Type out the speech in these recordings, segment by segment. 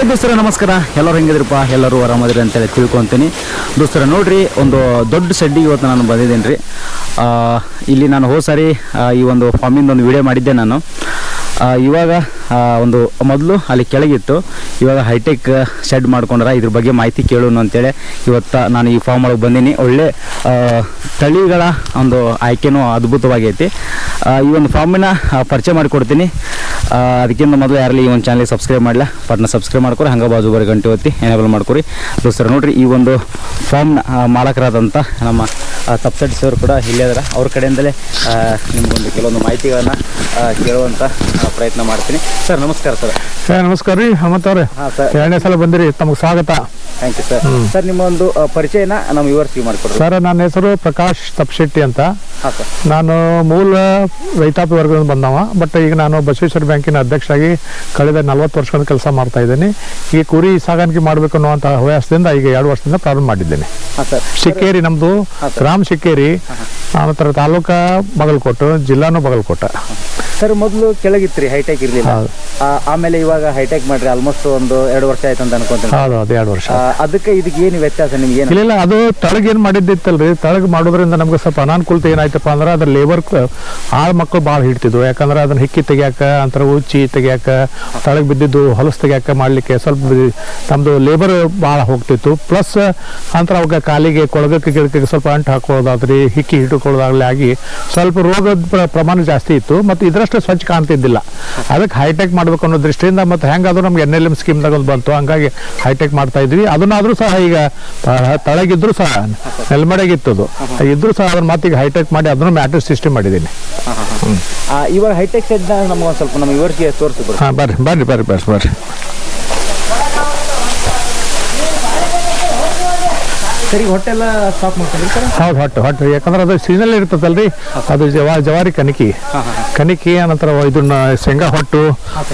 Hi ದೋಸ್ತರ, ನಮಸ್ಕಾರ. ಎಲ್ಲರೂ ಹೆಂಗಿದ್ರಪ್ಪ? ಎಲ್ಲರೂ ಆರಾಮದಿರಿ ಅಂತೇಳಿ ತಿಳ್ಕೊತೀನಿ. ದೋಸ್ತರ, ನೋಡ್ರಿ, ಒಂದು ದೊಡ್ಡ ಸೆಡ್ಡಿಗೆ ಇವತ್ತು ನಾನು ಬಂದಿದ್ದೀನಿ ರೀ ಇಲ್ಲಿ ನಾನು ಹೋದ ಸಾರಿ ಈ ಒಂದು ಫಾರ್ಮಿಂದ ಒಂದು ವಿಡಿಯೋ ಮಾಡಿದ್ದೆ ನಾನು. ಇವಾಗ ಒಂದು ಮೊದಲು ಅಲ್ಲಿ ಕೆಳಗಿತ್ತು. ಇವಾಗ ಹೈಟೆಕ್ ಶೆಡ್ ಮಾಡ್ಕೊಂಡ್ರೆ ಇದ್ರ ಬಗ್ಗೆ ಮಾಹಿತಿ ಕೇಳೋಣ ಅಂತೇಳಿ ಇವತ್ತು ನಾನು ಈ ಫಾರ್ಮ್ ಒಳಗೆ ಬಂದೀನಿ. ಒಳ್ಳೆ ತಳಿಗಳ ಒಂದು ಆಯ್ಕೆನೂ ಅದ್ಭುತವಾಗೈತಿ. ಈ ಒಂದು ಫಾರ್ಮಿನ ಪರಿಚಯ ಮಾಡಿಕೊಡ್ತೀನಿ. ಅದಕ್ಕಿಂತ ಮೊದಲು ಯಾರಲ್ಲಿ ಈ ಒಂದು ಚಾನಲ್ಗೆ ಸಬ್ಸ್ಕ್ರೈಬ್ ಮಾಡಲ್ಲ ಪಟ್ನ ಸಬ್ಸ್ಕ್ರೈಬ್ ಮಾಡ್ಕೊರಿ, ಹಂಗೆ ಬಾಜು ಬರೋ ಗಂಟೆ ಒತ್ತಿ ಎನೇಬಲ್ ಮಾಡ್ಕೊರಿ. ದೋಸ್ತರ, ನೋಡಿರಿ ಈ ಒಂದು ಫಾರ್ಮ್ನ ಮಾಲಕರಾದಂಥ ನಮ್ಮ ತಪ್ಸಡ್ ಸರ್ ಕೂಡ ಇಲ್ಲೇ ಅದರ. ಅವ್ರ ಕಡೆಯಿಂದಲೇ ನಿಮಗೊಂದು ಕೆಲವೊಂದು ಮಾಹಿತಿಗಳನ್ನು ಕೇಳುವಂಥ ಪ್ರಯತ್ನ ಮಾಡ್ತೀನಿ. ಸರ್ ನಮಸ್ಕಾರ ಸರ್ ಸರ್ ನಮಸ್ಕಾರ ರೀ. ಹಮತ್ ಅವ್ರೆ. ಹಾಂ ಸರ್ ಎರಡನೇ ಸಲ ಬಂದಿರಿ. ತಮಗೆ ಸ್ವಾಗತ. ಥ್ಯಾಂಕ್ ಯು ಸರ್ ಸರ್ ನಿಮ್ಮ ಒಂದು ಪರಿಚಯನ ನಮ್ಮ ವಿವರಿಸಿ ಮಾಡಿಕೊಡ್ರಿ. ಸರ್ ನನ್ನ ಹೆಸರು ಪ್ರಕಾಶ್ ತಪ್ಶೆಟ್ಟಿ ಅಂತ. ಹಾಂ ಸರ್ ನಾನು ಮೂಲ ರೈತಾಪಿ ವರ್ಗದಿಂದ ಬಂದವ. ಬಟ್ ಈಗ ನಾನು ಬಸವೇಶ್ವರ ಬ್ಯಾಂಕಿನ ಅಧ್ಯಕ್ಷರಾಗಿ ಕಳೆದ ನಲ್ವತ್ತು ವರ್ಷಗಳ ಕೆಲಸ ಮಾಡ್ತಾ ಇದ್ದೀನಿ. ಈ ಕುರಿ ಸಾಗಾಣಿಕೆ ಮಾಡಬೇಕು ಅನ್ನುವಂಥ ಹವ್ಯಾಸದಿಂದ ಈಗ ಎರಡು ವರ್ಷದಿಂದ ಪ್ರಾರಂಭ ಮಾಡಿದ್ದೇನೆ. ಶಿಕ್ಕೇರಿ ನಮ್ಮದು ಗ್ರಾಮ ಶಿಕ್ಕೇರಿ. ಆನಂತರ ತಾಲೂಕಾ ಬಾಗಲಕೋಟೆ ಜಿಲ್ಲಾನು ಬಗಲ್ಕೋಟೆ. ಸರ್ ಮೊದಲು ಕೆಳಗಿತ್ರಿ ಹೈಟೆಕ್ ಇರಲಿಲ್ಲ. ಹೌದು. ಆಮೇಲೆ ಇವಾಗ ಹೈಟೆಕ್ ಮಾಡ್ರಿ ಆಲ್ಮೋಸ್ಟ್ ಒಂದು ಎರಡು ವರ್ಷ ಆಯ್ತು ಅಂತ ಅನ್ಕೊಂತೀನಿ. ಹೌದು ಅದು ಎರಡು ವರ್ಷ ಆ, ಅದಕ್ಕೆ ಇದಕ್ಕೆ ಏನು ವ್ಯತ್ಯಾಸ ನಿಮ್ಗೆ ಏನು? ಇಲ್ಲ ಇಲ್ಲ ಅದು ತಳಗ್ ಏನ್ ಮಾಡಿದ್ದಿತ್ತಲ್ರಿ? ತಳಗ್ ಮಾಡೋದ್ರಿಂದ ನಮ್ಗೆ ಸ್ವಲ್ಪ ಅನಾನುಕೂಲತೆ ಏನಾಯ್ತಪ್ಪ ಅಂದ್ರೆ ಅದ್ರ ಲೇಬರ್ ಆಳ್ ಮಕ್ಕಳು ಭಾಳ ಹಿಡ್ತಿದ್ವು. ಯಾಕಂದ್ರೆ ಅದನ್ನ ಹಿಕ್ಕಿ ತೆಗಿಯಾಕ ಅಂತರ ಉಚ್ಚಿ ತೆಗಿಯಾಕ ತಳಗ್ ಬಿದ್ದಿದ್ದು ಹೊಲಸು ತೆಗಿಯಾಕ ಮಾಡ್ಲಿಕ್ಕೆ ಸ್ವಲ್ಪ ಬಿ- ಲೇಬರ್ ಭಾಳ ಹೋಗ್ತಿತ್ತು. ಪ್ಲಸ್ ಅಂತರ ಅವಾಗ ಕಾಲಿಗೆ ಕೊಳಗಕ್ಕೆ ಗಿಡಕ್ಕೆ ಸ್ವಲ್ಪ ಅಂಟು ಹಾಕೊಳ್ಳೋದಾದ್ರಿ ಹಿಕ್ಕಿ ಹಿಡ್ಕೊಳ್ಳೋದಾಗ್ಲಿ ಆಗಿ ಸ್ವಲ್ಪ ರೋಗದ ಪ್ರ- ಪ್ರಮಾಣ ಜಾಸ್ತಿ ಇತ್ತು. ಮತ್ತು ಇದರಷ್ಟು ಸ್ವಚ್ಛ ಕಾಣ್ತಿದ್ದಿಲ್ಲ. ಅದಕ್ಕೆ ಹೈಟೆಕ್ ಮಾಡ್ಬೇಕು ಅನ್ನೋ ದೃಷ್ಟಿಯಿಂದ ಮತ್ತು ಹೆಂಗಾದ್ರೂ ನಮ್ಗೆ ಎನ್ ಎಲ್ ಎಂ ಸ್ಕೀಮ್ದಾಗ ಒಂದು ಬಂತು. ಹಂಗಾಗಿ ಹೈಟೆಕ್ ಮಾಡ್ತಾ ಇದ್ವಿ. ಅದನ್ನಾದರೂ ಸಹ ಈಗ ತಳಗಿದ್ರು ಸಹ ನೆಲ್ಮಡೆಗಿತ್ತು ಅದು ಇದ್ರೂ ಸಹ ಅದನ್ನ ಮತ್ತೆ ಈಗ ಹೈಟೆಕ್ ಮಾಡಿ ಅದನ್ನು ಮ್ಯಾಟ್ರಿಕ್ ಸಿಸ್ಟಮ್ ಮಾಡಿದ್ದೀನಿ. ಆ, ಇವಾಗ ಹೈಟೆಕ್ ಸೆಟ್ ನಮ್ಗೆ ಒಂದು ಸ್ವಲ್ಪ ನಮ್ಮ ಇವರಿಗೆ ತೋರಿಸಿ ಹಾಂ ಬರ್ರಿ ಬರ್ರಿ ಬರ್ರಿ ಬರ್ರಿ ಬರ್ರಿ. ಸರಿ ಹೊಟ್ಟೆಲ್ಲ ಸ್ಟಾಪ್ ಮಾಡ್ಕೊಂಡ್ರಿ ಸರ್ ಹೌದು ಹೊಟ್ಟು ಹೊಟ್ಟು. ಯಾಕಂದ್ರೆ ಅದು ಸೀಸನಲ್ಲಿ ಇರ್ತದಲ್ರಿ ಅದು ಜವಾ ಜವಾರಿ ಕಣಿಕಿ. ಕಣಿಕಿ ಅನಂತರ ಇದನ್ನ ಶೇಂಗಾ ಹೊಟ್ಟು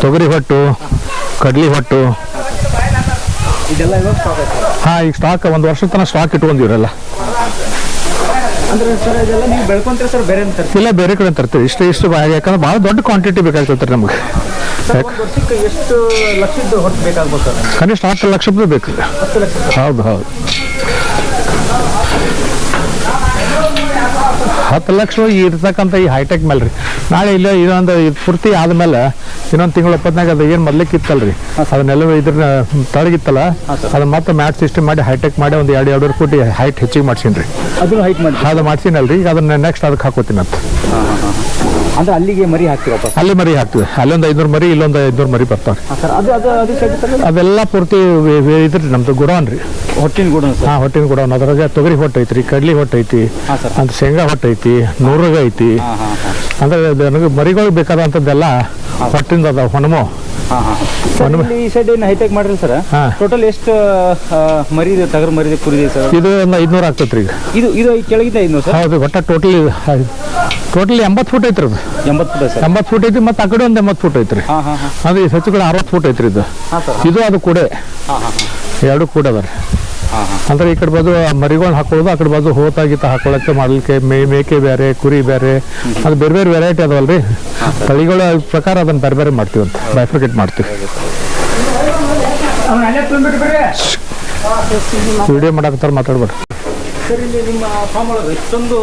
ತೊಗರಿ ಹೊಟ್ಟು ಕಡ್ಲಿ ಹೊಟ್ಟು. ಇದೆಲ್ಲ ಹಾಂ ಈಗ ಸ್ಟಾಕ್ ಒಂದು ವರ್ಷದ ತನಕ ಸ್ಟಾಕ್ ಇಟ್ಕೊಂಡಿವ್ರಲ್ಲ. ಇಲ್ಲ ಬೇರೆ ಕಡೆ ತರ್ತೀವಿ. ಇಷ್ಟು ಇಷ್ಟು ಯಾಕಂದ್ರೆ ಭಾಳ ದೊಡ್ಡ ಕ್ವಾಂಟಿಟಿ ಬೇಕಾಗ್ತದೆ ನಮಗೆ. ಕನಿಷ್ಠ ಹತ್ತು ಲಕ್ಷದ್ದು ಬೇಕು. ಹೌದು ಹೌದು. ಹತ್ತು ಲಕ್ಷ ಇರ್ತಕ್ಕಂಥ ಈ ಹೈಟೆಕ್ ಮೇಲೆ ರೀ ನಾಳೆ ಇಲ್ಲ ಇದೊಂದು ಇದು ಪೂರ್ತಿ ಆದಮೇಲೆ ಇನ್ನೊಂದು ತಿಂಗಳು ಇಪ್ಪತ್ನಾಗ ಅದು ಏನು ಮೊದ್ಲಿಕ್ಕೆ ರೀ ಅದನ್ನೆಲ್ಲ ಇದ್ರ ತಳಗಿತ್ತಲ್ಲ ಅದನ್ನ ಮತ್ತೆ ಮ್ಯಾಟ್ ಸಿಸ್ಟಮ್ ಮಾಡಿ ಹೈಟೆಕ್ ಮಾಡಿ ಒಂದು ಎರಡು ಎರಡು ಕೋಟಿ ಹೈಟ್ ಹೆಚ್ಚಿಗೆ ಮಾಡ್ಸೀನಿ ರೀ ಅದನ್ನು ಹೈಟ್ ಮಾಡಿ ಅದು ಮಾಡ್ಸೀನಲ್ರಿ. ಈಗ ಅದನ್ನ ನೆಕ್ಸ್ಟ್ ಅದಕ್ಕೆ ಹಾಕೋತೀನಿ ಅಂತ ಅಂದ್ರೆ ಅಲ್ಲಿಗೆ ಮರಿ ಹಾಕ್ತೀವಿ ಅಲ್ಲಿ ಮರಿ ಹಾಕ್ತೀವಿ. ಅಲ್ಲೊಂದು ಐನೂರು ಮರಿ ಇಲ್ಲೊಂದು ಐನೂರು ಮರಿ ಬರ್ತಾವೆ ಸರ್ ಅದು ಅದು ಅದು ಸೆಡ್ ಅದೆಲ್ಲ ಪೂರ್ತಿ ಇದ್ರೆ ವೆ- ಇದ್ರಿ ನಮ್ದು ಗುಡೌನ್ ರೀ. ಹೊಟ್ಟಿನ ಗುಡ ಹಾ ಹೊಟ್ಟಿನ ಗುಡೌನ್. ಅದ್ರಾಗ ತೊಗರಿ ಹೊಟ್ಟು ಐತ್ರಿ ಕಡ್ಲಿ ಹೊಟ್ಟು ಐತಿ ಹಾ, ಸರ್. ಅಂತ ಶೇಂಗಾ ಹೊಟ್ಟು ಐತಿ ನೂರಗ ಐತಿ. ಹಾ ಹಾ ಅಂದ್ರೆ ನನಗೆ ಮರಿಗಳಿಗೆ ಬೇಕಾದಂಥದ್ದೆಲ್ಲ ಹೊಟ್ಟಿಂದ ಅದಾವ ಹೊಣಮು. ಹಾಂ ಹಾಂ. ಸರ್ ಇಲ್ಲಿ ಈ ಸೈಡ್ ಏನು ಹೈಟೆಕ್ ಮಾಡ್ರಿ ಸರ್? ಹಾ. ಟೋಟಲ್ ಎಷ್ಟು ಆ, ಮರಿ ಇದೆ ಟಗರ್ ಮರಿ ಇದೆ ಕುರಿ ಇದೆ ಸರ್? ಇದು ಒಂದು ಐದ್ನೂರ ಆಗ್ತೈತ್ರಿ ಈಗ. ಇದು ಇದು ಈ ಕೆಳಗಿದೆ ಇನ್ನು ಸರ್? ಹೌದು ಒಟ್ಟ ಟೋಟಲಿ ಟೋಟಲಿ ಎಂಬತ್ತು ಫುಟ್ ಐತ್ರಿ ಅದು. ಎಂಬತ್ತು ಫುಟ್ ಸರ್. ಎಂಬತ್ತು ಫೂಟ್ ಐತಿ ಮತ್ತೆ ಆ ಕಡೆ ಒಂದು ಎಂಬತ್ತು ಫುಟ್ ಐತ್ರಿ. ಅದು ಹಾಂ ಹಾಂ. ಅಂದ್ರೆ ಈ ಹೆಚ್ಚು ಕಡೆ ಅರವತ್ತು ಫುಟ್ ಐತ್ರಿ ಇದು. ಹಾಂ ಸರ್ ಇದು ಅದು ಕೂಡ. ಹಾಂ ಹಾಂ ಎರಡು ಕೂಡ ಅದ ರೀ. ಹಾಂ ಹಾಂ. ಅಂದ್ರೆ ಈ ಕಡೆ ಬಾಜು ಮರಿಗಳನ್ನ ಹಾಕೊಳ್ಳೋದು ಆ ಕಡೆ ಬಾಜು ಹೋತ ಗೀತ ಹಾಕೊಳಕ್ಕೆ ಮಾಡ್ಲಿಕ್ಕೆ ಮೇ ಮೇಕೆ ಬೇರೆ ಕುರಿ ಬೇರೆ ಅದು ಬೇರೆ ಬೇರೆ ವೆರೈಟಿ ಅದಾವಲ್ರಿ. ತಳಿಗಳ ಪ್ರಕಾರ ಅದನ್ನ ಬೇರೆ ಬೇರೆ ಮಾಡ್ತೀವಿ ಅಂತ ಬೈಫ್ರಿಕೇಟ್ ಮಾಡ್ತೀವಿ. ವಿಡಿಯೋ ಮಾಡಾಕತ್ತಾರ ಮಾತಾಡ್ಬೇಡ್ರಿ. ಸರ್ ಇಲ್ಲಿ ನಿಮ್ಮ ಫಾರ್ಮ್ ಒಳಗೆ ಮರಿಗಳು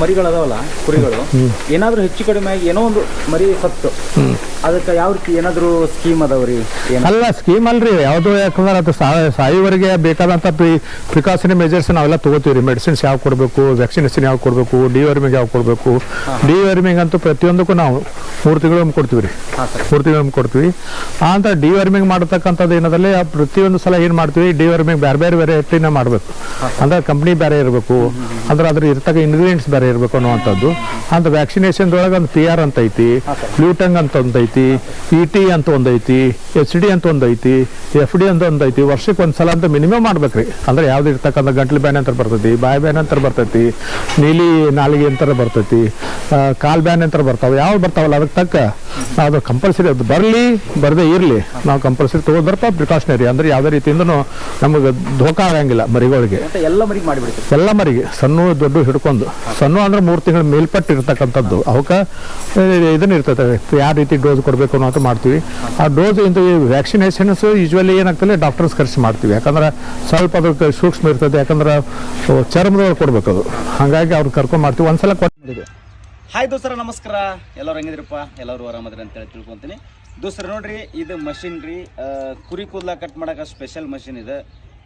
ಮರಿಗಳದಾವಲ್ಲ ಕುರಿಗಳು. ಏನಾದರೂ ಹೆಚ್ಚು ಕಡಿಮೆ ಆಗಿ ಏನೋ ಒಂದು ಮರಿ ಸತ್ತು. ಅದಕ್ಕೆ ಯಾವ ರೀತಿ ಏನಾದರೂ ಸ್ಕೀಮ್ ಅದಾವ್ರಿ? ಅಲ್ಲ ಸ್ಕೀಮ್ ಅಲ್ರಿ. ಯಾವುದು ಯಾಕಂದ್ರೆ ಅದು ಸಾಯುವರೆಗೆ ಬೇಕಾದಂಥ ಪ್ರಿ ಪ್ರಿಕಾಷನರಿ ಮೆಜರ್ಸ್ ನಾವೆಲ್ಲ ತಗೋತೀವಿ ರೀ ಮೆಡಿಸಿನ್ಸ್ ಯಾವ ಕೊಡಬೇಕು ವ್ಯಾಕ್ಸಿನೇಷನ್ ಯಾವ ಕೊಡಬೇಕು ಡಿವರ್ಮಿಂಗ್ ಯಾವ ಕೊಡಬೇಕು. ಡಿವರ್ಮಿಂಗ್ ಅಂತೂ ಪ್ರತಿಯೊಂದಕ್ಕೂ ನಾವು ಮೂರು ತಿಂಗಳು ಕೊಡ್ತೀವಿ ರೀ ಮೂರು ತಿಂಗಳು ಕೊಡ್ತೀವಿ. ಆ ಅಂತ ಡಿವರ್ಮಿಂಗ್ ಮಾಡತಕ್ಕಂಥದ್ದು ಏನದಲ್ಲಿ ಪ್ರತಿಯೊಂದು ಸಲ ಏನು ಮಾಡ್ತೀವಿ? ಡಿವರ್ಮಿಂಗ್ ಬೇರೆ ಬೇರೆ ವೆರೈಟಿನ ಮಾಡಬೇಕು. ಅಂದ್ರೆ ಕಂಪ್ನಿ ಬೇರೆ ಇರಬೇಕು. ಅಂದ್ರೆ ಅದ್ರ ಇರ್ತಕ್ಕ ಇಂಗ್ರೀಡಿಯೆಂಟ್ಸ್ ಬೇರೆ ಇರಬೇಕು ಅನ್ನುವಂಥದ್ದು. ಅಂತ ವ್ಯಾಕ್ಸಿನೇಷನ್ ಒಳಗೆ ಒಂದು ಪಿ ಆರ್ ಅಂತ ಐತಿ ಬ್ಲೂಟಂಗ್ ಅಂತ ಒಂದೈತಿ ಇ ಟಿ ಅಂತ ಒಂದೈತಿ ಎಚ್ ಡಿ ಅಂತ ಒಂದೈತಿ ಎಫ್ ಡಿ ಅಂತ ಒಂದೈತಿ ವರ್ಷಕ್ಕೆ ಒಂದು ಸಲ ಅಂತ ಮಿನಿಮಮ್ ಮಾಡ್ಬೇಕ್ರಿ. ಅಂದ್ರೆ ಯಾವ್ದು ಇರ್ತಕ್ಕಂಥ ಗಂಟ್ಲು ಬ್ಯಾನ್ ಅಂತ ಬರ್ತೈತಿ, ಬಾಯಿ ಬ್ಯಾನ್ ಅಂತ ಬರ್ತೈತಿ, ನೀಲಿ ನಾಲಿಗೆ ಅಂತ ಬರ್ತೈತಿ ಕಾಲ್ ಬ್ಯಾನ್ ಅಂತ ಬರ್ತಾವೆ. ಯಾವ ಬರ್ತಾವಲ್ಲ ಅದಕ್ಕೆ ತಕ್ಕ ಅದು ಕಂಪಲ್ಸರಿ ಅದು ಬರಲಿ, ಬರದೇ ಇರಲಿ. ನಾವು ಕಂಪಲ್ಸರಿ ತಗೋದ್ ಬರ್ತಾವ ಪ್ರಿಕಾಷನರಿ ಅಂದ್ರೆ ಯಾವುದೇ ರೀತಿಯಿಂದನೂ ನಮಗೆ ಧೋಕಾ ಆಗಂಗಿಲ್ಲ ಮರಿಗಳಿಗೆ. ಎಲ್ಲ ಮರಿಗೆ ಮಾಡಿಬಿಡ್ತೀರಿ. ಎಲ್ಲ ಸಣ್ಣ ದೊಡ್ಡ ಹಿಡ್ಕೊಂಡು ಸಣ್ಣ ಅಂದ್ರೆ ಮೂರು ತಿಂಗಳ ಮೇಲ್ಪಟ್ಟು ಇರ್ತಕ್ಕಂಥದ್ದು. ಅವಕ್ಕೆ ಇದನ್ನ ಇರ್ತದೆ ಯಾವ ರೀತಿ ಡೋಸ್ ಕೊಡಬೇಕು ಅನ್ನೋದು ಮಾಡ್ತೀವಿ. ಆ ಡೋಸ್ ಇಂದ ವ್ಯಾಕ್ಸಿನೇಷನ್ಸ್ ಯೂಶ್ವಲಿ ಏನಾಗ್ತದೆ ಡಾಕ್ಟರ್ಸ್ ಖರ್ಚು ಮಾಡ್ತೀವಿ. ಯಾಕಂದ್ರೆ ಸ್ವಲ್ಪ ಅದಕ್ಕೆ ಸೂಕ್ಷ್ಮ ಇರ್ತದೆ, ಯಾಕಂದ್ರೆ ಚರ್ಮದೊಳಗೆ ಕೊಡ್ಬೇಕು ಅದು. ಹಾಗಾಗಿ ಅವ್ರು ಕರ್ಕೊಂಡು ಮಾಡ್ತೀವಿ. ಒಂದ್ಸಲ ಕೊಟ್ಟು ಹಾಯ್ ದೋಸ್ತರ, ನಮಸ್ಕಾರ. ಎಲ್ಲರೂ ಹೆಂಗಿದ್ರಪ್ಪ? ಎಲ್ಲರೂ ಆರಾಮದ್ರಿ ಅಂತೇಳಿ ತಿಳ್ಕೊತೀನಿ. ದೋಸ್ತರ, ನೋಡ್ರಿ, ಇದು ಮಷಿನ್ ರೀ. ಕುರಿ ಕೂದಲ ಕಟ್ ಮಾಡಕ್ಕೆ ಸ್ಪೆಷಲ್ ಮಷಿನ್ ಇದೆ.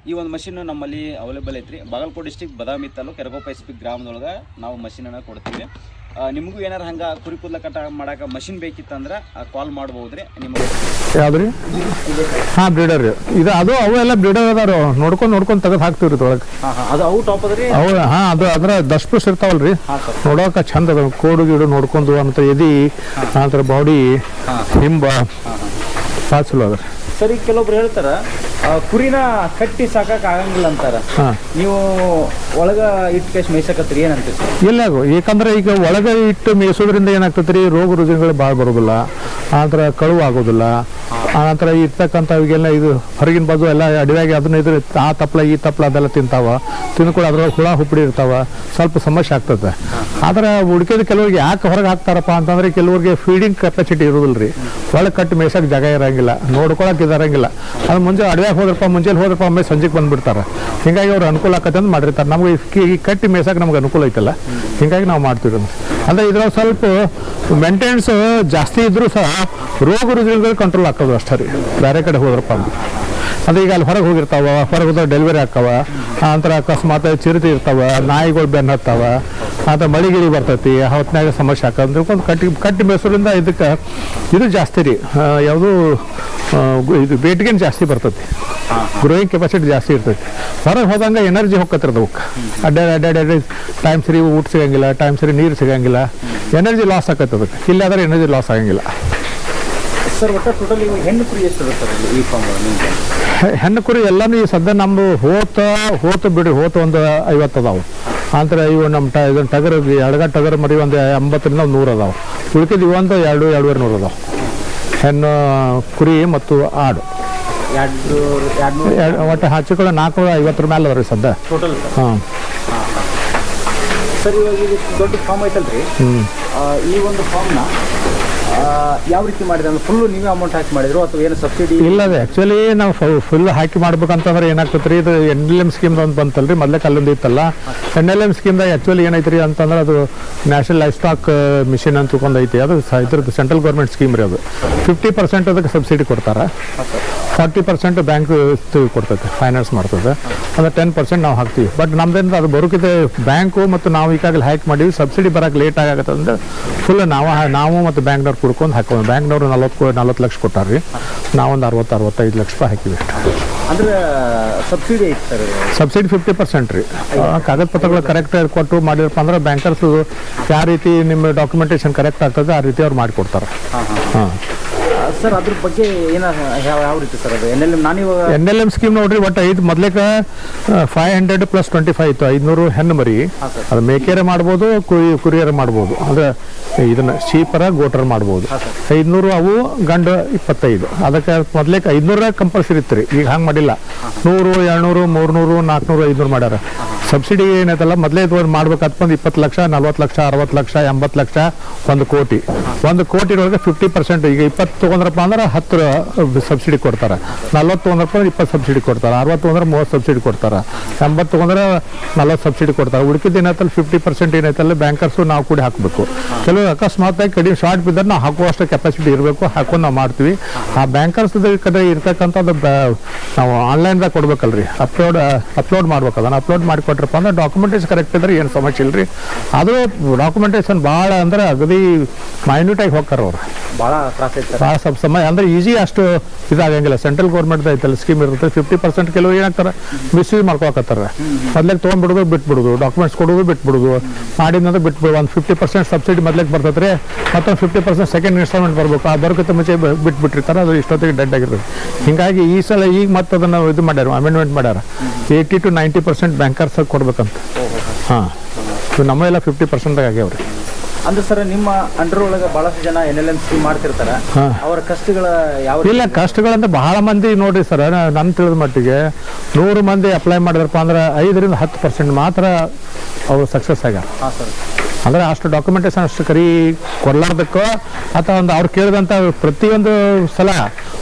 ಈ ಒಂದು ಮಷಿನ್ ನಮ್ಮಲ್ಲಿ ಅವೈಲೇಬಲ್ ಐತ್ರಿ. ಬಾಗಲಕೋಟೆ ಡಿಸ್ಟಿಕ್ ಬದಾಮಿ ತಾಲೂಕು ಕೆರಗೋಪ ಎಸ್ ಪಿ ಗ್ರಾಮದೊಳಗೆ ನಾವು ಮಷಿನನ್ನು ಕೊಡ್ತೀವಿ. ನಿಮಗೂ ಏನಾರು ಹಂಗೆ ಕುರಿ ಕೂದಲ ಕಟ್ ಮಾಡಕ್ಕೆ ಮಷಿನ್ ಬೇಕಿತ್ತಂದ್ರೆ ಕಾಲ್ ಮಾಡ್ಬೋದ್ರಿ. ನಿಮಗೆ ಹಾ ಹಾಂ ಬ್ರೀಡರ್ ಇದು ಅದು ಅವು ಎಲ್ಲ ಬ್ರೀಡರ್ ಅದಾರ ನೋಡ್ಕೊಂಡು ನೋಡ್ಕೊಂಡು ತೆಗೆದು ಹಾಕ್ತೀವಿ ರೀ ಒಳಗೆ ಅದು ಅವು ಅದು ಔಟ್ ರೀ ಅವು ಹಾಂ ಅದು ಅದ್ರ ದಸ್ಪುಸ್ ಇರ್ತಾವಲ್ರಿ. ನೋಡೋಕ ಸರ್. ನೋಡೋಕೆ ಚಂದ ಅದ ಕೋಡು ಗೀಡು ನೋಡ್ಕೊಂಡು ಅಂತ ಎದಿ ನಂತರ ಬಾಡಿ ಹಿಂಬ ಭಾಳ ಚಲೋ ಅದ ಸರಿ ಕೆಲವೊಬ್ರು ಹೇಳ್ತಾರ ಆ, ಕುರಿನ ಕಟ್ಟಿ ಸಾಕಕ್ ಆಗಂಗಿಲ್ಲ ಅಂತಾರ. ಹಾಂ. ನೀವು ಒಳಗ ಇಟ್ಟು ಕೇಸ್ ಮೇಯ್ಸಕತ್ರಿ ಏನಂತ ಸರ್ ಇಲ್ಲ ಯಾಕಂದ್ರೆ ಈಗ ಒಳಗೆ ಇಟ್ಟು ಮೇಯಿಸೋದ್ರಿಂದ ಏನಾಗ್ತೈತೆ ರೀ ರೋಗ ರುಜಿನಗಳು ಭಾಳ ಬರೋದಿಲ್ಲ. ಆದ್ರೆ ಕಳುವು ಆಗೋದಿಲ್ಲ. ಆನಂತರ ಇರ್ತಕ್ಕಂಥ ಇವೆಲ್ಲ ಇದು ಹೊರಗಿನ ಬಾಜು ಎಲ್ಲ ಅಡವ್ಯಾಗಿ ಅದನ್ನ ಇದ್ರೆ ಆ ತಪ್ಪಲ ಈ ತಪ್ಪಲ ಅದೆಲ್ಲ ತಿಂತಾವ. ತಿನ್ಕೊಳ ಅದ್ರೊಳಗೆ ಹುಳ, ಹುಪ್ಪಡಿ ಇರ್ತಾವ. ಸ್ವಲ್ಪ ಸಮಸ್ಯೆ ಆಗ್ತದೆ. ಆದ್ರೆ ಉಳ್ಕಿದ ಕೆಲವರಿಗೆ ಯಾಕೆ ಹೊರಗೆ ಹಾಕ್ತಾರಪ್ಪ ಅಂತಂದ್ರೆ ಕೆಲವರಿಗೆ ಫೀಡಿಂಗ್ ಕೆಪಾಸಿಟಿ ಇರೋದಿಲ್ಲ ರೀ ಒಳಗೆ ಕಟ್ಟಿ ಮೇಯ್ಸಕ್ಕೆ ಜಾಗ ಇರಂಗಿಲ್ಲ. ನೋಡ್ಕೊಳಕ್ಕೆ ಇದಾರಂಗಿಲ್ಲ ಅದು ಮುಂಜೆ ಅಡವ್ಯಾಗ ಹೋದ್ರಪ್ಪ, ಮುಂಜಾನೆ ಹೋದ್ರಪ್ಪ ಒಮ್ಮೆ ಸಂಜೆಗೆ ಬಂದ್ಬಿಡ್ತಾರೆ. ಹಿಂಗಾಗಿ ಅವ್ರು ಅನುಕೂಲ ಆಕತ್ತೆ ಅಂತ ಮಾಡಿರ್ತಾರೆ. ನಮ್ಗೆ ಈ- ಕಟ್ಟಿ ಮೇಯ್ಸಕ್ಕೆ ನಮ್ಗೆ ಅನುಕೂಲ ಐತಲ್ಲ. ಹಿಂಗಾಗಿ ನಾವು ಮಾಡ್ತೀವಿ. ಅಂದ್ರೆ ಇದ್ರಾಗ ಸ್ವಲ್ಪ ಮೇಂಟೆನೆನ್ಸ್ ಜಾಸ್ತಿ ಇದ್ರೂ ಸಹ ರೋಗ ರುಜಿನಗಳು ಕಂಟ್ರೋಲ್ ಆಗ್ತದೆ ಅಷ್ಟೇ ರೀ. ಬೇರೆ ಕಡೆ ಹೋದ್ರಪ್ಪ ಈಗ ಅಲ್ಲಿ ಹೊರಗೆ ಹೋಗಿರ್ತಾವ, ಹೊರಗೆ ಹೋದ್ರೆ ಡೆಲಿವರಿ ಆಕ್ಕವ ಆನಂತರ ಅಕಸ್ಮಾತ್ ಚಿರತೆ ಇರ್ತಾವ, ನಾಯಿಗಳು ಬೆನ್ನು ಹತ್ತಾವ ಆತ ಮಳಿಗಿಳಿ ಬರ್ತೈತಿ ಹೊತ್ತಿನಾಗ ಸಮಸ್ಯೆ ಆಕ ಒಂದು ಕಟ್ಟಿ ಕಟ್ಟಿ ಮೇಸೋದ್ರಿಂದ ಇದಕ್ಕೆ, ಇದು ಜಾಸ್ತಿ ರೀ. ಯಾವುದು ಇದು ಬೇಟಿಗೆ ಜಾಸ್ತಿ ಬರ್ತೈತಿ. ಗ್ರೋಯಿಂಗ್ ಕೆಪಾಸಿಟಿ ಜಾಸ್ತಿ ಇರ್ತೈತಿ. ಹೊರಗೆ ಹೋದಂಗೆ ಎನರ್ಜಿ ಹೋಗ್ಕತ್ತಿರ್ತವಕ್ಕೆ ಅಡ್ಡಾಡಿ ಅಡ್ಡಾಡಿ ಟೈಮ್ ಸರಿ ಊಟ ಸಿಗಂಗಿಲ್ಲ ಟೈಮ್ ಸರಿ ನೀರು ಸಿಗಂಗಿಲ್ಲ. ಎನರ್ಜಿ ಲಾಸ್ ಆಕತ್ತೆ ಅದಕ್ಕೆ ಇಲ್ಲಾದ್ರೆ ಎನರ್ಜಿ ಲಾಸ್ ಆಗಂಗಿಲ್ಲ. ಸರ್ ಒಟ್ಟ ಟೋಟಲ್ ಇವಾಗ ಹೆಣ್ಣು ಕುರಿ ಎಷ್ಟು ಸರ್ ಇಲ್ಲಿ ಈ ಫಾರ್ಮ್ ನಿಮ್ಗೆ? ಹೆಣ್ಣು ಕುರಿ ಎಲ್ಲಾನು ಈ ಸದ್ಯ ನಮ್ದು ಹೋತ ಹೋತ ಬಿಡಿ ಹೋತ ಒಂದು ಐವತ್ತು ಅದಾವು. ಆಂತರ ಇವು ನಮ್ಮ ಟ ಇದನ್ನ ಟಗರ್ ಎಡಗ ಟಗರ್ ಮರಿ ಒಂದು ಎಂಬತ್ತರಿಂದ ಒಂದು ನೂರು ಅದಾವು. ಉಳ್ಕಿದ್ ಒಂದು ಎರಡು ಎರಡೂವರೆ ನೂರು ಅದಾವು. ಹೆಣ್ಣು ಕುರಿ ಮತ್ತು ಆಡು. ಒಟ್ಟು ಹಚ್ಚಿಕೊಳ್ಳ ನಾಲ್ಕು ಐವತ್ತರ ಮೇಲೆ ಅದಾವ್ರಿ ಸದ್ಯ. ಟೋಟಲ್ ಹಾಂ. ಸರ್ ಇವಾಗ ಇದು ದೊಡ್ಡ ಫಾರ್ಮ್ ಐತಲ್ರಿ? ಈ ಒಂದು ಫಾರ್ಮ್ನ ಯಾವ ರೀತಿ ಮಾಡಿದ್ರೆ ಫುಲ್ ನೀವೇ ಅಮೌಂಟ್ ಹಾಕಿ ಮಾಡಿದ್ರು ಅಥವಾ ಏನು ಸಬ್ಸಿಡಿ ಇಲ್ಲ ಅದು ಆ್ಯಕ್ಚುಲಿ ನಾವು ಫುಲ್ ಹಾಕಿ ಮಾಡ್ಬೇಕಂತಂದ್ರೆ ಏನಾಗ್ತದೆ ರೀ ಇದು ಎನ್ ಎಲ್ ಎಂ ಸ್ಕೀಮ್ ಒಂದು ಬಂತಲ್ರಿ, ಮೊದಲೇ ಕಲ್ಲೊಂದು ಇತ್ತಲ್ಲ. ಎನ್ ಎಲ್ ಎಂ ಸ್ಕೀಮ್ದಾಗ ಆ್ಯಕ್ಚುಲಿ ಏನೈತೆ ರೀ ಅಂತಂದ್ರೆ ಅದು ನ್ಯಾಷನಲ್ ಲೈಫ್ ಸ್ಟಾಕ್ ಮಿಷನ್ ಅಂತ ತಿಳ್ಕೊಂಡೈತಿ ಅದು ಇದ್ರದ್ದು ಸೆಂಟ್ರಲ್ ಗೌರ್ಮೆಂಟ್ ಸ್ಕೀಮ್ ರೀ ಅದು. ಫಿಫ್ಟಿ ಪರ್ಸೆಂಟ್ ಅದಕ್ಕೆ ಸಬ್ಸಿಡಿ ಕೊಡ್ತಾರೆ. ಫಾರ್ಟಿ ಪರ್ಸೆಂಟ್ ಬ್ಯಾಂಕ್ ಕೊಡ್ತೈತೆ ಫೈನಾನ್ಸ್ ಮಾಡ್ತದೆ ಅಂದ್ರೆ ಟೆನ್ ಪರ್ಸೆಂಟ್ ನಾವು ಹಾಕ್ತೀವಿ. ಬಟ್ ನಮ್ದೇನು ಅದು ಬರೋಕಿದೆ ಬ್ಯಾಂಕು ಮತ್ತು ನಾವು ಈಗಾಗಲೇ ಹ್ಯಾಕ್ ಮಾಡೀವಿ. ಸಬ್ಸಿಡಿ ಬರಕ್ಕೆ ಲೇಟ್ ಆಗತ್ತೆ ಅಂದ್ರೆ ಫುಲ್ ನಾವು ನಾವು ಮತ್ತು ಬ್ಯಾಂಕ್ನವ್ರು ಕುಡ್ಕೊಂಡು ಹಾಕೊಂಡು ಬ್ಯಾಂಕ್ನವ್ರು ನಲ್ವತ್ತು ನಲ್ವತ್ತು ಲಕ್ಷ ಕೊಟ್ಟಾರ್ರಿ. ನಾವೊಂದು ಅರವತ್ತು ಅರವತ್ತೈದು ಲಕ್ಷ ರೂಪಾಯಿ ಹಾಕಿವಿ. ಅಂದ್ರೆ ಸಬ್ಸಿಡಿ ಸಬ್ಸಿಡಿ ಫಿಫ್ಟಿ ಪರ್ಸೆಂಟ್ ರೀ. ಕಾಗದ ಪತ್ರಗಳು ಕರೆಕ್ಟ್ ಕೊಟ್ಟು ಮಾಡಿರಪ್ಪ ಅಂದ್ರೆ ಬ್ಯಾಂಕರ್ಸ್ ಯಾವ ರೀತಿ ನಿಮ್ಮ ಡಾಕ್ಯುಮೆಂಟೇಶನ್ ಕರೆಕ್ಟ್ ಆಗ್ತದೆ ಆ ರೀತಿ ಅವ್ರು ಮಾಡಿಕೊಡ್ತಾರೆ ಹಾಂ. ಸರ್ ಅದ್ರ ಬಗ್ಗೆ ಏನ ಯಾವ ಯಾವ ರೀತಿ ಸರ್ ಅದು? N L N M scheme ನೋಡ್ರಿ ಒಟ್ಟು ಐದು ಮೊದ್ಲೇಕ five hundred plus twenty five ಇತ್ತು ಐದುನೂರು ಹೆಣ್ಣು ಮರಿ. ಅದು ಮೇಕೆರೆ ಮಾಡ್ಬೋದು ಕುರಿ ಕುರಿಯರ ಮಾಡ್ಬೋದು. ಅದು ಇದನ್ನ ಶೀಪರ ಗೋಟರ್ ಮಾಡ್ಬೋದು. ಐದ್ನೂರು ಅವು ಗಂಡು ಇಪ್ಪತ್ತೈದು. ಅದಕ್ಕೆ ಮೊದ್ಲೇಕ ಐದ್ನೂರ ಕಂಪಲ್ಸರಿ ಇತ್ತು ರೀ. ಈಗ ಹಂಗೆ ಮಾಡಿಲ್ಲ. ನೂರು ಎರಡ್ನೂರು ಮೂರ್ನೂರು ನಾಲ್ಕುನೂರು ಐದುನೂರು ಮಾಡ್ಯಾರ. ಸಬ್ಸಿಡಿ ಏನೈತಲ್ಲ ಮೊದಲೇ ಇದು ಮಾಡ್ಬೇಕಾತ್ ಒಂದು ಇಪ್ಪತ್ತು ಲಕ್ಷ ನಲ್ವತ್ತು ಲಕ್ಷ ಅರವತ್ತು ಲಕ್ಷ ಎಂಬತ್ತು ಲಕ್ಷ ಒಂದು ಕೋಟಿ. ಒಂದು ಕೋಟಿ ಒಳಗೆ ಫಿಫ್ಟಿ ಪರ್ಸೆಂಟ್ ಈಗ ಇಪ್ಪತ್ತು ತೊಗೊಂಡ್ರಪ್ಪ ಅಂದ್ರೆ ಹತ್ತು ಸಬ್ಸಿಡಿ ಕೊಡ್ತಾರೆ. ನಲ್ವತ್ತು ತೊಗೊಂಡ್ರಪ್ಪ ಅಂದ್ರೆ ಇಪ್ಪತ್ತು ಸಬ್ಸಿಡಿ ಕೊಡ್ತಾರೆ. ಅರವತ್ತು ತೊಗೊಂಡ್ರೆ ಮೂವತ್ತು ಸಬ್ಸಿಡಿ ಕೊಡ್ತಾರೆ. ಎಂಬತ್ತು ತೊಗೊಂಡ್ರೆ ನಲ್ವತ್ತು ಸಬ್ಸಿಡಿ ಕೊಡ್ತಾರೆ. ಉಳಿಕಿದ್ದು ಏನೈತಲ್ಲ ಫಿಫ್ಟಿ ಪರ್ಸೆಂಟ್ ಏನೈತಲ್ಲ ಬ್ಯಾಂಕರ್ಸು ನಾವು ಕೂಡ ಹಾಕಬೇಕು. ಕೆಲವು ಅಕಸ್ಮಾತಾಗಿ ಕಡಿಮೆ ಶಾರ್ಟ್ ಬಿದ್ದರೆ ನಾವು ಹಾಕುವಷ್ಟು ಕೆಪಾಸಿಟಿ ಇರಬೇಕು ಹಾಕೊಂಡು ನಾವು ಮಾಡ್ತೀವಿ. ಆ ಬ್ಯಾಂಕರ್ಸ್ ಕಡೆ ಇರ್ತಕ್ಕಂಥದ್ದು ನಾವು ಆನ್ಲೈನ್ದಾಗ ಕೊಡ್ಬೇಕಲ್ರಿ. ಅಪ್ಲೋಡ್ ಅಪ್ಲೋಡ್ ಮಾಡ್ಬೇಕು. ಅದನ್ನು ಅಪ್ಲೋಡ್ ಮಾಡಿ ಕೊಟ್ರಪ್ಪ ಅಂದ್ರೆ ಡಾಕ್ಯುಮೆಂಟೇಶನ್ ಕರೆಕ್ಟ್ ಇದ್ರೆ ಏನು ಸಮಸ್ಯೆ ಇಲ್ರಿ. ಅದು ಡಾಕ್ಯುಮೆಂಟೇಶನ್ ಭಾಳ ಅಂದ್ರೆ ಅಗದಿ ಮೈನ್ಯೂಟಾಗಿ ಹೋಗ್ತಾರೆ ಅವ್ರು ಭಾಳ ತ್ರಾಸ ಸಮಯ ಅಂದ್ರೆ ಈಸಿ ಅಷ್ಟು ಇದಾಗಂಗಿಲ್ಲ. ಸೆಂಟ್ರಲ್ ಗೌರ್ಮೆಂಟ್ ಐತಲ್ಲ ಸ್ಕೀಮ್ ಇರುತ್ತೆ. ಫಿಫ್ಟಿ ಪರ್ಸೆಂಟ್ ಕೆಲವು ಏನಾಗ್ತಾರೆ? ಮಿಸ್ಯೂಸ್ ಮಾಡ್ಕೊಳಕತ್ತಾರ. ಮೊದ್ಲಿಗೆ ತೊಗೊಂಡ್ಬಿಡೋದು ಬಿಟ್ಬಿಡುದು. ಡಾಕ್ಯುಮೆಂಟ್ಸ್ ಕೊಡೋದು ಬಿಟ್ಬಿಡೋದು. ಮಾಡಿದ್ನಂದ್ರೆ ಬಿಟ್ಬಿಡುದು ಒಂದು ಫಿಫ್ಟಿ ಪರ್ಸೆಂಟ್ ಸಬ್ಸಿಡಿ ಮೊದ್ಲಿಗೆ ಬರ್ತೈತೆ ರೀ ಮತ್ತೊಂದು ಫಿಫ್ಟಿ ಪರ್ಸೆಂಟ್ ಸೆಕೆಂಡ್ ಇನ್ಸ್ಟಾಲ್ಮೆಂಟ್ ಬರ್ಬೇಕು. ಆ ಬರೋಕ್ಕಿಂತ ಮುಂಚೆ ಬಿಟ್ಬಿಟ್ಟಿರ್ತಾರೆ. ಅದು ಇಷ್ಟೊತ್ತಿಗೆ ಡೆಡ್ ಆಗಿರ್ತದೆ ಹಿಂಗಾಗಿ ಈ ಸಲ ಈಗ ಮತ್ತೆ ಅದನ್ನು ಇದು ಮಾಡ್ಯಾರ ಅಮೆಂಡ್ಮೆಂಟ್ ಮಾಡ್ಯಾರ. Eighty to ninety percent bankers ಕೊಡ್ಬೇಕಂತ. ಹಾಂ. ನಮ್ಮೆಲ್ಲ ಫಿಫ್ಟಿ ಪರ್ಸೆಂಟಾಗಿ ಆಗ್ಯಾವ್ರಿ. ಅಂದ್ರೆ ಸರ್ ನಿಮ್ಮ ಅಂಡರ್ ಒಳಗೆ ಬಹಳಷ್ಟು ಜನ ಎನ್ ಎಲ್ ಸ್ಕೀಮ್ ಮಾಡ್ತಿರ್ತಾರೆ. ಅವರ ಕಷ್ಟಗಳ ಯಾವ ಇಲ್ಲ ಕಷ್ಟಗಳಂದ್ರೆ ಬಹಳ ಮಂದಿ ನೋಡ್ರಿ ಸರ್ ನನ್ನ ತಿಳಿದ ಮಟ್ಟಿಗೆ ನೂರು ಮಂದಿ ಅಪ್ಲೈ ಮಾಡಿದ್ರಪ್ಪ ಅಂದ್ರೆ ಐದರಿಂದ ಹತ್ತು ಪರ್ಸೆಂಟ್ ಮಾತ್ರ ಅವ್ರು ಸಕ್ಸಸ್ ಆಗ್ಯಾರ. ಹಾಂ ಸರ್. ಅಂದ್ರೆ ಅಷ್ಟು ಡಾಕ್ಯುಮೆಂಟೇಶನ್ ಅಷ್ಟು ಕರಿ ಕೊಡ್ಲಾರ್ದಕ್ಕೋ ಅಥವಾ ಒಂದು ಅವ್ರು ಕೇಳಿದಂಥ ಪ್ರತಿಯೊಂದು ಸಲ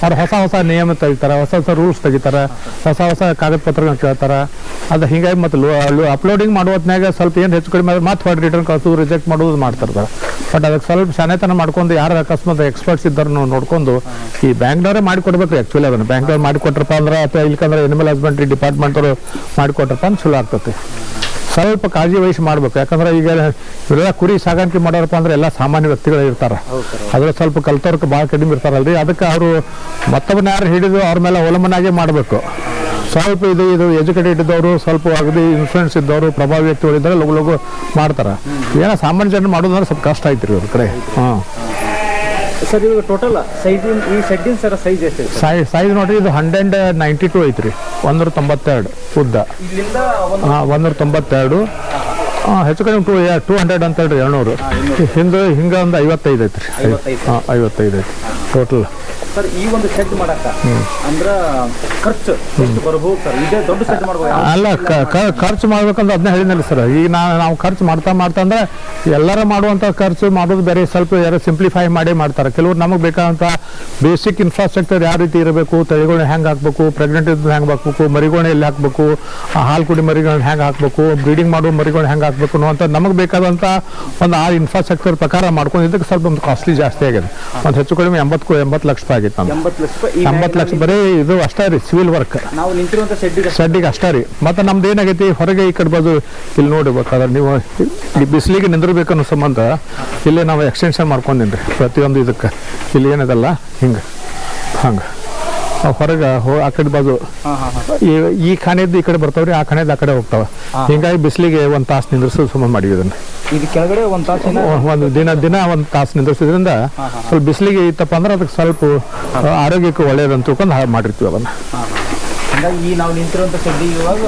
ಅವ್ರು ಹೊಸ ಹೊಸ ನಿಯಮ ತೆಗಿತಾರ ಹೊಸ ಹೊಸ ರೂಲ್ಸ್ ತೆಗಿತಾರೆ ಹೊಸ ಹೊಸ ಕಾಗದ ಪತ್ರಗಳನ್ನ ಕೇಳ್ತಾರೆ. ಅದು ಹಿಂಗಾಗಿ ಮತ್ತು ಅಪ್ಲೋಡಿಂಗ್ ಮಾಡುವತ್ನಾಗ ಸ್ವಲ್ಪ ಏನು ಹೆಚ್ಚು ಕಡಿಮೆ ಮತ್ತೆ ಹೊರಗೆ ರಿಟರ್ನ್ ಕಳಿಸೋದು ರಿಜೆಕ್ಟ್ ಮಾಡೋದು ಮಾಡ್ತಾರೆ. ಬಟ್ ಅದಕ್ಕೆ ಸ್ವಲ್ಪ ಶಾನೆತನ ಮಾಡ್ಕೊಂಡು ಯಾರು ಅಕಸ್ಮಾತ್ ಎಕ್ಸ್ಪರ್ಟ್ಸ್ ಇದ್ದಾರನ್ನು ನೋಡ್ಕೊಂಡು ಈ ಬ್ಯಾಂಕ್ನವರೇ ಮಾಡಿಕೊಡ್ಬೇಕು ಆ್ಯಕ್ಚುಲಿ ಅದನ್ನು. ಬ್ಯಾಂಕ್ನವ್ರು ಮಾಡಿಕೊಟ್ರಪ್ಪ ಅಂದ್ರೆ ಅಥವಾ ಇಲ್ಕಂದ್ರೆ ಎನಿಮಲ್ ಹಸ್ಬೆಂಡ್ರಿ ಡಿಪಾರ್ಟ್ಮೆಂಟ್ ಅವರು ಮಾಡಿಕೊಟ್ರಪ್ಪ ಅಂದ್ರೆ ಚಲೋ ಆಗ್ತೈತಿ ಸ್ವಲ್ಪ ಕಾಳಜಿ ವಹಿಸಿ ಮಾಡ್ಬೇಕು. ಯಾಕಂದ್ರೆ ಈಗ ಇವರೆಲ್ಲ ಕುರಿ ಸಾಗಾಣಿಕೆ ಮಾಡೋರಪ್ಪ ಅಂದ್ರೆ ಎಲ್ಲ ಸಾಮಾನ್ಯ ವ್ಯಕ್ತಿಗಳು ಇರ್ತಾರೆ. ಅದ್ರ ಸ್ವಲ್ಪ ಕಲ್ತವ್ರಕ್ಕೆ ಭಾಳ ಕಡಿಮೆ ಇರ್ತಾರಲ್ರಿ. ಅದಕ್ಕೆ ಅವರು ಮತ್ತೊಬ್ಬನ ಯಾರು ಹಿಡಿದು ಅವ್ರ ಮೇಲೆ ಅವಲಂಬನಾಗೆ ಮಾಡಬೇಕು. ಸ್ವಲ್ಪ ಇದು ಇದು ಎಜುಕೇಟೆಡ್ ಇದ್ದವರು ಸ್ವಲ್ಪ ಅಗದಿ ಇನ್ಫ್ಲೂಯೆನ್ಸ್ ಇದ್ದವರು ಪ್ರಭಾವಿ ವ್ಯಕ್ತಿಗಳು ಇದ್ದಾರೆ ಲಗು ಲಘು ಮಾಡ್ತಾರೆ. ಏನೋ ಸಾಮಾನ್ಯ ಜನ ಮಾಡೋದಂದ್ರೆ ಸ್ವಲ್ಪ ಕಷ್ಟ ಐತ್ರಿ ಅವ್ರ ಕಡೆ. ಹಾಂ. ಸರ್ ಇವಾಗ ಟೋಟಲ್ ಸೈಜಿನ್ ಈ ಸೆಡ್ಡಿನ ಸರ್ ಸೈಜ್ ಎಷ್ಟು ಸರ್ ಸೈ ಸೈಜ್ ನೋಡ್ರಿ ಇದು ಹಂಡ್ರೆಡ್ ನೈಂಟಿ ಟು ಐತ್ರಿ ಒಂದೂರ ತೊಂಬತ್ತೆರಡು ಉದ್ದ. ಹಾಂ ಒಂದೂರ ತೊಂಬತ್ತೆರಡು. ಹಾಂ ಹೆಚ್ಚು ಕಡಿಮೆ ಟೂ ಟೂ ಹಂಡ್ರೆಡ್ ಅಂತ ಹೇಳ್ರಿ ಎರಡ್ನೂರು. ಹಿಂದೆ ಹಿಂಗೆ ಒಂದು ಐವತ್ತೈದು ಐತ್ರಿ. ಹಾಂ ಐವತ್ತೈದು ಐತಿ ಟೋಟಲ್ ಸರ್ ಈ ಒಂದು ಶೆಡ್ ಮಾಡಕ್ಕ. ಅಂದ್ರ ಖರ್ಚು. ಎಷ್ಟು ಬರ್ಬೋದು ಸರ್? ಇದೇ ದೊಡ್ಡ ಶೆಡ್ ಮಾಡ್ಬೋದು? ಅಲ್ಲ ಖರ್ಚು ಮಾಡ್ಬೇಕಂದ್ರೆ ಅದನ್ನ ಹೇಳಿದ್ನಲ್ಲ ಸರ್. ಈಗ ನಾವು ಖರ್ಚು ಮಾಡ್ತಾ ಮಾಡ್ತಾ ಅಂದ್ರೆ ಎಲ್ಲರ ಮಾಡುವಂತ ಖರ್ಚು ಮಾಡೋದು ಬೇರೆ ಸ್ವಲ್ಪ ಯಾರು ಸಿಂಪ್ಲಿಫೈ ಮಾಡಿ ಮಾಡ್ತಾರೆ. ಕೆಲವರು ನಮಗೆ ಬೇಕಾದಂತ ಬೇಸಿಕ್ ಇನ್ಫ್ರಾಸ್ಟ್ರಕ್ಚರ್ ಯಾವ ರೀತಿ ಇರಬೇಕು ತಳಿಗಳನ್ನ ಹೆಂಗೆ ಹಾಕ್ಬೇಕು ಪ್ರೆಗ್ನೆಂಟ್ ಇದ್ದು ಹೆಂಗೆ ಹಾಕ್ಬೇಕು ಮರಿಗಳನ್ನ ಎಲ್ಲಿ ಹಾಕ್ಬೇಕು ಆ ಹಾಲು ಕುಡಿ ಮರಿಗಳನ್ನ ಹೆಂಗೆ ಹಾಕ್ಬೇಕು ಬ್ರೀಡಿಂಗ್ ಮಾಡೋ ಮರಿಗಳನ್ನ ಹೆಂಗೆ ಹಾಕ್ಬೇಕು ಅಂತ ನಮಗೆ ಬೇಕಾದಂಥ ಒಂದು ಆ ಇನ್ಫ್ರಾಸ್ಟ್ರಕ್ಚರ್ ಪ್ರಕಾರ ಮಾಡ್ಕೊಂಡು ಇದಕ್ಕೆ ಸ್ವಲ್ಪ ಒಂದು ಕಾಸ್ಟ್ಲಿ ಜಾಸ್ತಿ ಆಗಿದೆ. ಒಂದು ಹೆಚ್ಚು ಕಡಿಮೆ ಎಂಬತ್ತು ಎಂಬತ್ತು ಲಕ್ಷ ರೂಪಾಯಿ ಆಗಿತ್ತು ಎಂಬತ್ತು ಲಕ್ಷ ಬರೀ ಇದು ಅಷ್ಟೇ ರೀ ಸಿವಿಲ್ ವರ್ಕ್ ನಾವು ನಿಂತಿರುವಂತ ಶೆಡ್ ಶೆಡ್ಡಿಗೆ ಅಷ್ಟೇ ರೀ. ಮತ್ತೆ ನಮ್ದು ಏನಾಗೈತಿ ಹೊರಗೆ ಈ ಕಡೆ ಬಾಜು ಇಲ್ಲಿ ನೋಡ್ಬೇಕಾದ್ರೆ ನೀವು ಈ ಬಿಸಿಲಿಗೆ ನಿಂದಿರ್ಬೇಕು ಅನ್ನೋ ಸಂಬಂಧ ಇಲ್ಲಿ ನಾವು ಎಕ್ಸ್ಟೆನ್ಷನ್ ಮಾಡ್ಕೊಂಡಿನ್ರಿ ರೀ ಪ್ರತಿಯೊಂದು ಇದಕ್ಕೆ. ಇಲ್ಲಿ ಏನದಲ್ಲ ಹಿಂಗೆ ಹಂಗೆ. ಹೊರಗೆ ಹೋ ಆ ಕಡೆ ಬಾಜು. ಈ ಈ ಖಾನೆದ್ದು ಈ ಕಡೆ ಬರ್ತಾವ್ರಿ ಆ ಖಾನೆದ್ದು ಆ ಕಡೆ ಹೋಗ್ತಾವ. ಹಿಂಗಾಗಿ ಬಿಸಿಲಿಗೆ ಒಂದು ತಾಸು ನಿಂದ್ರಿಸೋದು ಸುಮ್ಮನೆ ಮಾಡಿವಿ ಇದನ್ನು. ಇದು ಕೆಳಗಡೆ ಒಂದ್ ತಾಸಿನ ಒಂದು ದಿನ ದಿನ ಒಂದು ತಾಸು ನಿಂದ್ರಿಸೋದ್ರಿಂದ ಸ್ವಲ್ಪ ಬಿಸಿಲಿಗೆ ಇತ್ತಪ್ಪ ಅಂದ್ರೆ ಅದಕ್ಕೆ ಸ್ವಲ್ಪ ಆರೋಗ್ಯಕ್ಕೆ ಒಳ್ಳೇದಂತ ತಿಳ್ಕೊಂಡು ಮಾಡಿರ್ತೀವಿ ಅದನ್ನು ಹಂಗಾಗಿ ಈ ನಾವು ಇವಾಗ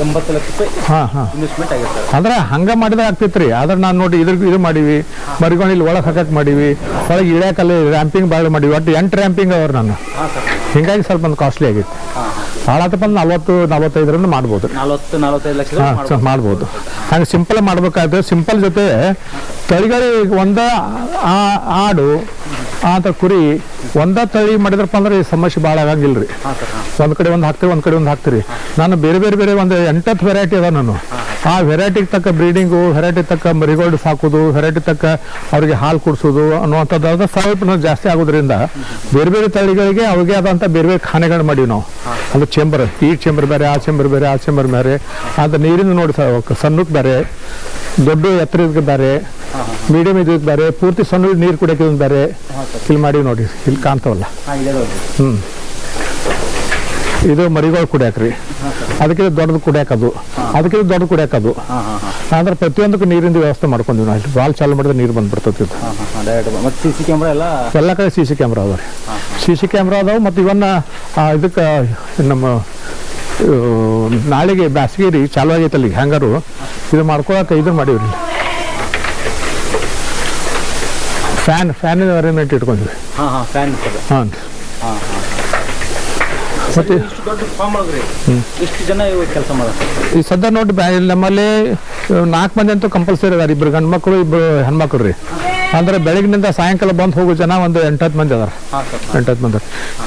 ಎಂಬತ್ತು ಲಕ್ಷ ರೂಪಾಯಿ ಹಾಂ ಹಾಂ. ಇನ್ವೆಸ್ಟ್ಮೆಂಟ್ ಅಂದ್ರೆ ಹಂಗ ಮಾಡಿದ್ರೆ ಆಗ್ತೈತ್ರಿ. ಆದ್ರೆ ನಾನು ನೋಡಿ ಇದ್ರ ಇದು ಮಾಡೀವಿ. ಮರಿಗೊಂಡು ಇಲ್ಲಿ ಒಳಗೆ ಹಾಕಕ್ ಮಾಡೀವಿ. ಒಳಗೆ ಇಳಿಯಾಕಲ್ಲಿ ರ್ಯಾಂಪಿಂಗ್ ಭಾಳ ಮಾಡೀವಿ. ಒಟ್ಟು ಎಂಟು ರ್ಯಾಂಪಿಂಗ್ ಅವ್ರು ನಾನು. ಹಾ ಸರ್. ಹಿಂಗಾಗಿ ಸ್ವಲ್ಪ ಒಂದು ಕಾಸ್ಟ್ಲಿ ಆಗಿತ್ತು. ಹಾ ಭಾಳ ಆತಪ್ಪ ಅಂದ್ರೆ ನಲ್ವತ್ತು ನಲ್ವತ್ತೈದರಿಂದ ಮಾಡ್ಬೋದು. ನಲವತ್ತು ನಲವತ್ತೈದು ಲಕ್ಷ ಮಾಡ್ಬೋದು. ಹಂಗೆ ಸಿಂಪಲ್ ಮಾಡ್ಬೇಕಾದ್ರೆ ಸಿಂಪಲ್ ಜೊತೆ ತಳಿಗಳಿಗೆ ಒಂದು ಆ- ಆಡು ಆತ ಕುರಿ ಒಂದ ತಳಿ ಮಾಡಿದ್ರಪ್ಪ ಅಂದ್ರೆ ಈ ಸಮಸ್ಯೆ ಭಾಳ ಆಗಂಗಿಲ್ಲ ರೀ ಒಂದು ಕಡೆ ಒಂದು ಹಾಕ್ತೀರಿ ಒಂದ್ ಕಡೆ ಒಂದು ಹಾಕ್ತೀರಿ. ನಾನು ಬೇರೆ ಬೇರೆ ಬೇರೆ ಒಂದು ಎಂಟತ್ತು ವೆರೈಟಿ ಅದ ನಾನು. ಆ ವೆರೈಟಿಗೆ ತಕ್ಕ ಬ್ರೀಡಿಂಗು ವೆರೈಟಿ ತಕ್ಕ ಮರಿಗೋಲ್ಡ್ ಸಾಕೋದು ವೆರೈಟಿ ತಕ್ಕ ಅವರಿಗೆ ಹಾಲು ಕುಡಿಸೋದು ಅನ್ನುವಂಥದ್ದು ಸ್ವಲ್ಪ ಜಾಸ್ತಿ ಆಗೋದ್ರಿಂದ ಬೇರೆ ಬೇರೆ ತಳಿಗಳಿಗೆ ಅವ್ರಿಗೆ ಆದಂಥ ಬೇರೆ ಬೇರೆ ಖಾನೆಗಳು ಮಾಡೀವಿ ನಾವು. ಅದು ಚೇಂಬರ್ ಈ ಚೇಂಬರ್ ಬೇರೆ, ಆ ಚೇಂಬರ್ ಬೇರೆ, ಆ ಚೇಂಬರ್ ಬೇರೆ. ಅದು ನೀರಿನ ನೋಡಿ ಸಣ್ಣಕ್ಕೆ ಬೇರೆ, ದೊಡ್ಡ ಎತ್ತರಕ್ಕೆ ಬೇರೆ. ಮೀಡಿಯಂ ಇದಕ್ಕೆ ಬೇರೆ ಪೂರ್ತಿ ಸಣ್ಣ ನೀರು ಕುಡಿಯೋಕೆ ಒಂದು ಬೇರೆ ಇಲ್ಲಿ ಮಾಡಿ ನೋಡಿ ಇಲ್ಲಿ ಕಾಣ್ತಾವಲ್ಲ. ಹ್ಞೂ ಇದೆ ಇದು ಮರಿಗಳು ಕುಡಿಯಾಕ್ರಿ ಅದಕ್ಕಿಂತ ದೊಡ್ಡದು ಕುಡಿಯಾಕದು ಅದಕ್ಕೆ ದೊಡ್ಡದು ಕುಡಿಯಾಕದು ಅಂದ್ರೆ ಪ್ರತಿಯೊಂದಕ್ಕೂ ನೀರಿಂದ ವ್ಯವಸ್ಥೆ ಮಾಡ್ಕೊಂಡಿವಿ ನಾವು ಇಲ್ಲಿ. ಬಾಲ್ ಚಾಲು ಮಾಡಿದ್ರೆ ನೀರು ಬಂದ್ಬಿಡ್ತೈತಿ ಇದು. ಎಲ್ಲ? ಕಡೆ ಸಿ ಸಿ ಕ್ಯಾಮ್ರಾ ಅದಾವೆ ಸಿ ಸಿ ಕ್ಯಾಮ್ರಾ ಅದಾವೆ ಮತ್ತು ಇವನ್ನ ಇದಕ್ಕೆ ನಮ್ಮ ನಾಳೆಗೆ ಬ್ಯಾಸಗಿ ರೀ ಚಾಲು ಆಗೈತಲ್ಲಿ ಹ್ಯಾಂಗರು. ಇದು ಮಾಡ್ಕೊಳಕ್ಕೆ ಇದು ಮಾಡೀವ್ರಿ ಫ್ಯಾನ್ ಫ್ಯಾನ್ ಅರೇಂಜ್ಮೆಂಟ್ ಇಟ್ಕೊಂಡಿವಿ ಹಾ ಹಾ ಫ್ಯಾನ್ ಹಾಂ. ಹಾ ಮತ್ತೆ ಇಷ್ಟು ದೊಡ್ಡ ಫಾರ್ಮ್ ಒಳಗ್ರಿ ಇಷ್ಟು ಜನ ಇವಾಗ ಕೆಲಸ ಈ ಸದ್ಯ ನೋಡಿ ಬ್ಯಾ- ಇಲ್ಲಿ ನಮ್ಮಲ್ಲಿ ನಾಲ್ಕು ಮಂದಿ ಅಂತೂ ಕಂಪಲ್ಸರಿ ಅದಾರ ಇಬ್ರು ಗಂಡು ಮಕ್ಕಳು ಇಬ್ರು ಹೆಣ್ಮಕ್ಳು ರೀ. ಅಂದ್ರೆ ಬೆಳಗಿನಿಂದ ಸಾಯಂಕಾಲ ಬಂದು ಹೋಗೋ ಜನ ಒಂದು ಎಂಟತ್ತು ಮಂದಿ ಅದಾರ. ಹಾ ಸರ್. ಎಂಟತ್ತು ಮಂದಿ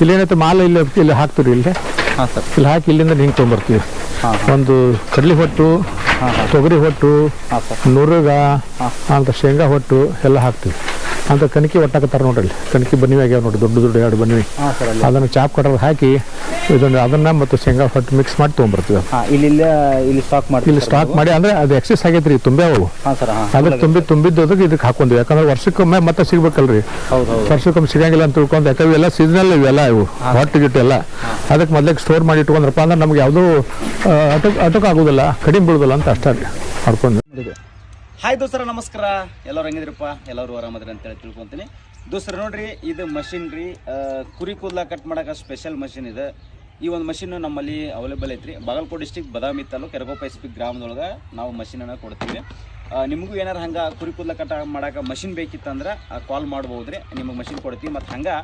ಇಲ್ಲಿ ಏನೈತೆ ಮಾಲ್ ಇಲ್ಲಿ ಇಲ್ಲಿ ಹಾಕ್ತೀರಿ ಇಲ್ಲಿ. ಹಾ ಸರ್. ಇಲ್ಲಿ ಹಾಕಿ ಇಲ್ಲಿಂದ ಹಿಂಗೆ ತೊಗೊಂಬರ್ತೀವಿ. ಹಾ ಒಂದು ಕಡ್ಲಿ ಹೊಟ್ಟು ತೊಗರಿ ಹೊಟ್ಟು ಹಾ ಸರ್. ನುರುಗ ಅಂತ ಶೇಂಗಾ ಹೊಟ್ಟು ಎಲ್ಲ ಹಾಕ್ತೀವಿ. ಅಂತ ಕಣಕಿ ಒಟ್ಟಾಕತ್ತಾರ ನೋಡ್ರಿ ಅಲ್ಲಿ. ಕಣಕಿ ಬನ್ನಿ ಆಗ್ಯಾವ ನೋಡಿ ದೊಡ್ಡ ದೊಡ್ಡ ಎರಡು ಬನ್ನಿ. ಅದನ್ನು ಚಾಪ್ ಕಟ್ಟಲು ಹಾಕಿ ಇದನ್ನು ಅದನ್ನ ಮತ್ತು ಶೇಂಗಾ ಹೊಟ್ಟು ಮಿಕ್ಸ್ ಮಾಡಿ ತೊಗೊಂಡ್ಬರ್ತೀವಿ ಇಲ್ಲಿ ಇಲ್ಲಿ ಸ್ಟಾಕ್ ಮಾಡಿ ಇಲ್ಲಿ ಸ್ಟಾಕ್ ಮಾಡಿ ಅಂದ್ರೆ ಅದು ಎಕ್ಸಸ್ ಆಗೈತ್ರಿ ತುಂಬೆ ಅವು. ಅದಕ್ಕೆ ತುಂಬಿ ತುಂಬಿದ್ದು ಅದಕ್ಕೆ ಇದಕ್ಕೆ ಹಾಕೊಂಡ್ವಿ. ಯಾಕಂದ್ರೆ ವರ್ಷಕ್ಕೊಮ್ಮೆ ಮತ್ತೆ ಸಿಗ್ಬೇಕಲ್ರಿ. ವರ್ಷಕ್ಕೊಮ್ಮೆ ಸಿಗಂಗಿಲ್ಲ ಅಂತ ತಿಳ್ಕೊಂಡು ಯಾಕಂದ್ರೆ ಎಲ್ಲ ಸೀಸನಲ್ ಇವೆಲ್ಲ ಇವು ಹೊಟ್ಟು ಗಿಟ್ಟು ಎಲ್ಲ. ಅದಕ್ಕೆ ಮೊದಲೇ ಸ್ಟೋರ್ ಮಾಡಿ ಇಟ್ಕೊಂಡ್ರಪ್ಪ ಅಂದ್ರೆ ನಮ್ಗೆ ಯಾವುದೂ ಅಟಕ್ ಅಟಕ್ ಆಗೋದಿಲ್ಲ ಕಡಿಮೆ ಬೀಳೋದಿಲ್ಲ ಅಂತ ಅಷ್ಟೇ ಮಾಡ್ಕೊಂಡು. ಹಾಯ್ ದೋಸ್ತರ, ನಮಸ್ಕಾರ. ಎಲ್ಲರೂ ಹೆಂಗಿದ್ರಪ್ಪ? ಎಲ್ಲರೂ ಆರಾಮದ್ರಿ ಅಂತೇಳಿ ತಿಳ್ಕೊಂತೀನಿ. ದೋಸ್ತರ, ನೋಡ್ರಿ, ಇದು ಮಷಿನ್ ರೀ. ಕುರಿ ಕೂದಲ ಕಟ್ ಮಾಡಕ್ಕೆ ಸ್ಪೆಷಲ್ ಮಷಿನ್ ಇದೆ. ಈ ಒಂದು ಮಷಿನ್ ನಮ್ಮಲ್ಲಿ ಅವೈಲೇಬಲ್ ಐತ್ರಿ. ಬಾಗಲಕೋಟೆ ಡಿಸ್ಟಿಕ್ ಬದಾಮಿ ತಾಲೂಕು ಕೆರಗೋಪ ಎಸ್ ಪಿ ಗ್ರಾಮದೊಳಗೆ ನಾವು ಮಷಿನನ್ನು ಕೊಡ್ತೀವಿ. ನಿಮಗೂ ಏನಾರು ಹಂಗೆ ಕುರಿ ಕೂದಲ ಕಟ್ ಮಾಡಕ್ಕೆ ಮಷಿನ್ ಬೇಕಿತ್ತಂದ್ರೆ ಕಾಲ್ ಮಾಡ್ಬೋದು ರೀ ನಿಮಗೆ ಮಷಿನ್ ಕೊಡ್ತೀವಿ. ಮತ್ತು ಹಂಗೆ